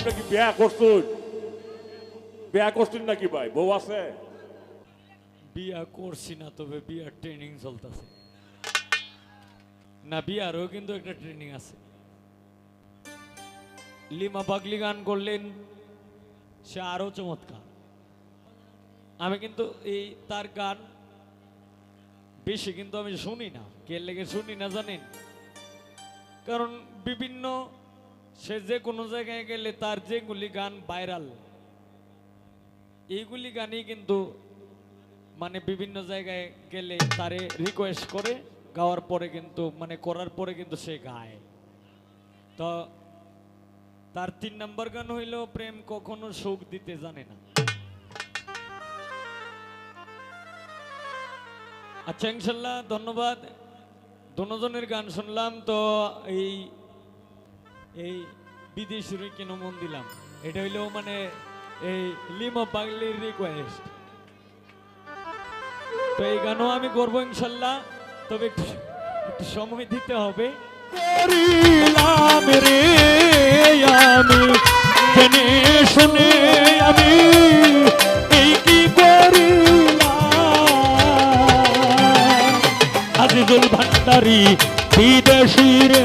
আপনি কি বিয়া করছুন? বিয়া করছুন নাকি ভাই? বউ আছে? বিয়া করছি না, তবে বিয়ার ট্রেনিং চলতেছে। না, বিয়ারও কিন্তু একটা ট্রেনিং আছে। লিমা পাগলি গান করলেন, সে আরও চমৎকার। আমি কিন্তু এই তার গান বেশি কিন্তু আমি শুনি না। কে লেগে শুনি না জানেন? কারণ বিভিন্ন সে যে কোনো জায়গায় গেলে তার যেগুলি গান ভাইরাল এইগুলি গানই কিন্তু মানে বিভিন্ন জায়গায় গেলে তারে রিকোয়েস্ট করে, গাওয়ার পরে কিন্তু মানে করার পরে কিন্তু সে গায়। তো তার তিন নম্বর গান হইল, প্রেম কখনো সুখ দিতে জানে না। আচ্ছা ইনশাল্লাহ ধন্যবাদ। দুজনের গান শুনলাম, তো এই এই বিদেশির কেন মন দিলাম? এটা হইল মানে এই লিমো পাগলির রিকোয়েস্ট তো এই গানও আমি করব ইনশাল্লাহ, তবে একটু সময় দিতে হবে। করিলাম বিদেশি রে।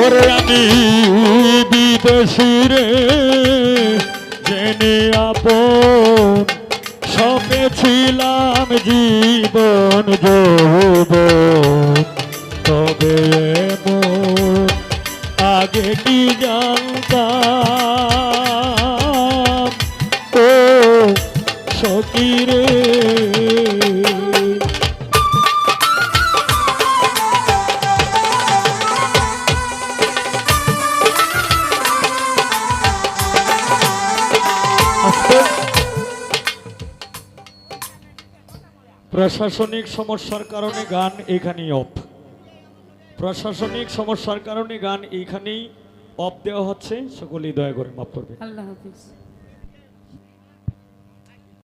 ওরে আমি বিদেশি রে জেনে আপন সপে ছিলাম জীবন যৌবন। তবে আগে কি জানতাম? ও সখী প্রশাসনিক সমস্যার কারণে গান এখানেই অফ। প্রশাসনিক সমস্যার কারণে গান এইখানেই অফ দেওয়া হচ্ছে। সকলেই দয়া করে মাফ করবে আল্লাহ হাফিজ।